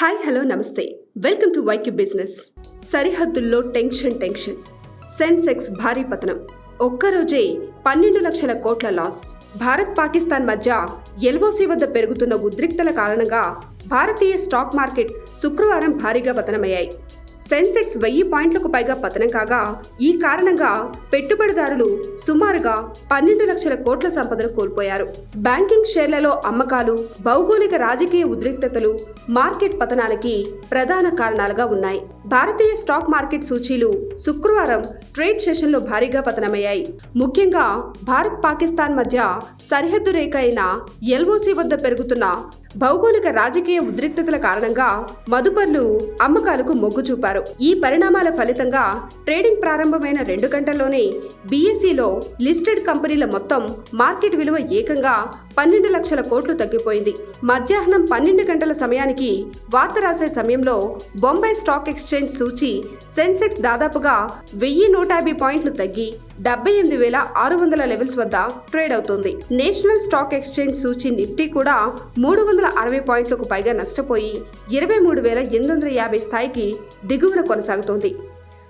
Hi hello నమస్తే. Welcome to VQ business. సరిహద్దుల్లో tension tension. Sensex భారీ పతనం. ఒక్కరోజే పన్నెండు లక్షల కోట్ల లాస్. భారత్ పాకిస్తాన్ మధ్య ఎల్ఓసి వద్ద పెరుగుతున్న ఉద్రిక్తల కారణంగా భారతీయ స్టాక్ మార్కెట్ శుక్రవారం భారీగా పతనమయ్యాయి. సెన్సెక్స్ వెయ్యి పాయింట్లకు పైగా పతనం కాగా ఈ కారణంగా పెట్టుబడిదారులు సుమారుగా పన్నెండు లక్షల కోట్ల సంపదను కోల్పోయారు. బ్యాంకింగ్ షేర్లలో అమ్మకాలు భౌగోళిక రాజకీయ ఉద్రిక్తతలు మార్కెట్ పతనానికి ప్రధాన కారణాలుగా ఉన్నాయి. భారతీయ స్టాక్ మార్కెట్ సూచీలు శుక్రవారం ట్రేడ్ సెషన్లో భారీగా పతనమయ్యాయి. ముఖ్యంగా భారత్ పాకిస్తాన్ మధ్య సరిహద్దు రేఖ అయిన ఎల్ఓసి వద్ద పెరుగుతున్న భౌగోళిక రాజకీయ ఉద్రిక్తతల కారణంగా మదుపర్లు అమ్మకాలకు మొగ్గు చూపారు. ఈ పరిణామాల ఫలితంగా ట్రేడింగ్ ప్రారంభమైన రెండు గంటల్లోనే బీఎస్ఈలో లిస్టెడ్ కంపెనీల మొత్తం మార్కెట్ విలువ ఏకంగా పన్నెండు లక్షల కోట్లు తగ్గిపోయింది. మధ్యాహ్నం పన్నెండు గంటల సమయానికి వార్త రాసే సమయంలో బొంబాయి స్టాక్ ఎక్స్చేంజ్ సూచి సెన్సెక్స్ దాదాపుగా వెయ్యి నూట యాభై పాయింట్లు తగ్గి డెబ్బై ఎనిమిది వేల ఆరు వందల లెవెల్స్ వద్ద ట్రేడ్ అవుతుంది. నేషనల్ స్టాక్ ఎక్స్చేంజ్ సూచి నిఫ్టీ కూడా మూడు వందల అరవై పాయింట్లకు పైగా నష్టపోయి ఇరవై మూడు వేల ఎనిమిది వందల యాభై స్థాయికి దిగువన కొనసాగుతోంది.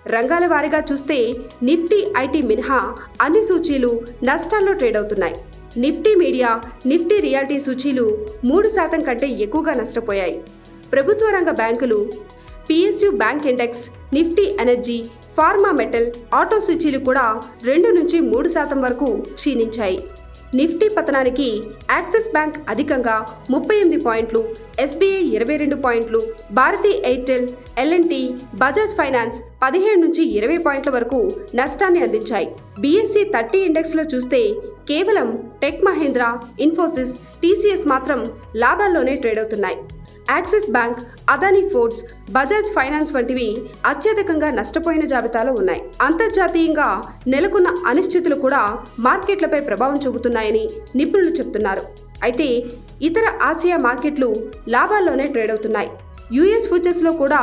రంగాల వారీగా చూస్తే నిఫ్టీ ఐటీ మినహా అన్ని సూచీలు నష్టాల్లో ట్రేడ్ అవుతున్నాయి. నిఫ్టీ మీడియా నిఫ్టీ రియాలిటీ సూచీలు మూడు శాతం కంటే ఎక్కువగా నష్టపోయాయి. ప్రభుత్వ రంగ బ్యాంకులు PSU bank index Nifty energy pharma metal auto సూచీలు కూడా రెండు నుంచి మూడు శాతం వరకు క్షీణించాయి. నిఫ్టీ పతనానికి యాక్సిస్ బ్యాంక్ అధికంగా ముప్పై ఎనిమిది పాయింట్లు ఎస్బీఐ ఇరవై రెండు పాయింట్లు Bharti Airtel LNT Bajaj finance పదిహేడు నుంచి ఇరవై పాయింట్ల వరకు నష్టాన్ని అందించాయి. బీఎస్సీ థర్టీ ఇండెక్స్లో చూస్తే కేవలం టెక్ మహేంద్ర ఇన్ఫోసిస్ టీసీఎస్ మాత్రం లాభాల్లోనే ట్రేడ్ అవుతున్నాయి. Axis bank Adani ports Bajaj finance వంటివి అత్యధికంగా నష్టపోయిన జాబితాలో ఉన్నాయి. అంతర్జాతీయంగా నెలకొన్న అనిశ్చితులు కూడా మార్కెట్లపై ప్రభావం చూపుతున్నాయని నిపుణులు చెబుతున్నారు అయితే ఇతర ఆసియా మార్కెట్లు లాభాల్లోనే ట్రేడ్ అవుతున్నాయి. యుఎస్ ఫ్యూచర్స్లో కూడా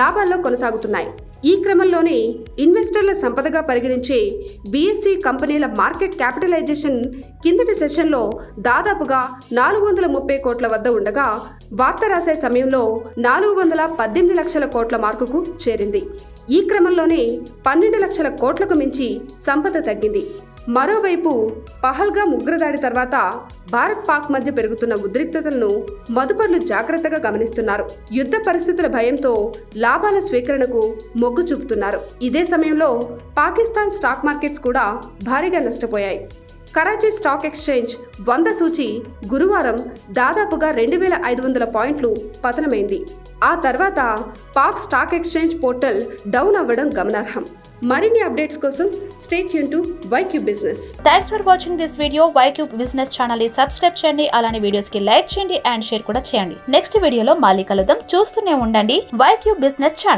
లాభాల్లో కొనసాగుతున్నాయి. ఈ క్రమంలోనే ఇన్వెస్టర్ల సంపదగా పరిగణించే బీఎస్సీ కంపెనీల మార్కెట్ క్యాపిటలైజేషన్ కిందటి సెషన్లో దాదాపుగా నాలుగు వందల ముప్పై కోట్ల వద్ద ఉండగా వార్త రాసే సమయంలో నాలుగు వందల పద్దెనిమిది లక్షల కోట్ల మార్కుకు చేరింది. ఈ క్రమంలోనే పన్నెండు లక్షల కోట్లకు మించి సంపద తగ్గింది. మరోవైపు పహల్గా ఉగ్రదాడి తర్వాత భారత్ పాక్ మధ్య పెరుగుతున్న ఉద్రిక్తతలను మదుపర్లు జాగ్రత్తగా గమనిస్తున్నారు. యుద్ధ పరిస్థితుల భయంతో లాభాల స్వీకరణకు మొగ్గు చూపుతున్నారు. ఇదే సమయంలో పాకిస్తాన్ స్టాక్ మార్కెట్స్ కూడా భారీగా నష్టపోయాయి. కరాచీ స్టాక్ ఎక్స్చేంజ్ వంద సూచి గురువారం దాదాపుగా రెండు వేల ఐదు వందల పాయింట్లు పతనమైంది. ఆ తర్వాత Pak stock exchange portal down అవ్వడం గమనార్హం. మరిన్ని అప్డేట్స్ కోసం stay tuned to VQ business thanks for watching this video VCube business ఛానల్ని సబ్స్క్రైబ్ చేయండి. అలానే వీడియోస్కి లైక్ చేయండి అండ్ షేర్ కూడా చేయండి. నెక్స్ట్ వీడియోలో మళ్ళీ కలుద్దాం. చూస్తూనే ఉండండి వైక్యూబ్ బిజినెస్ ఛానల్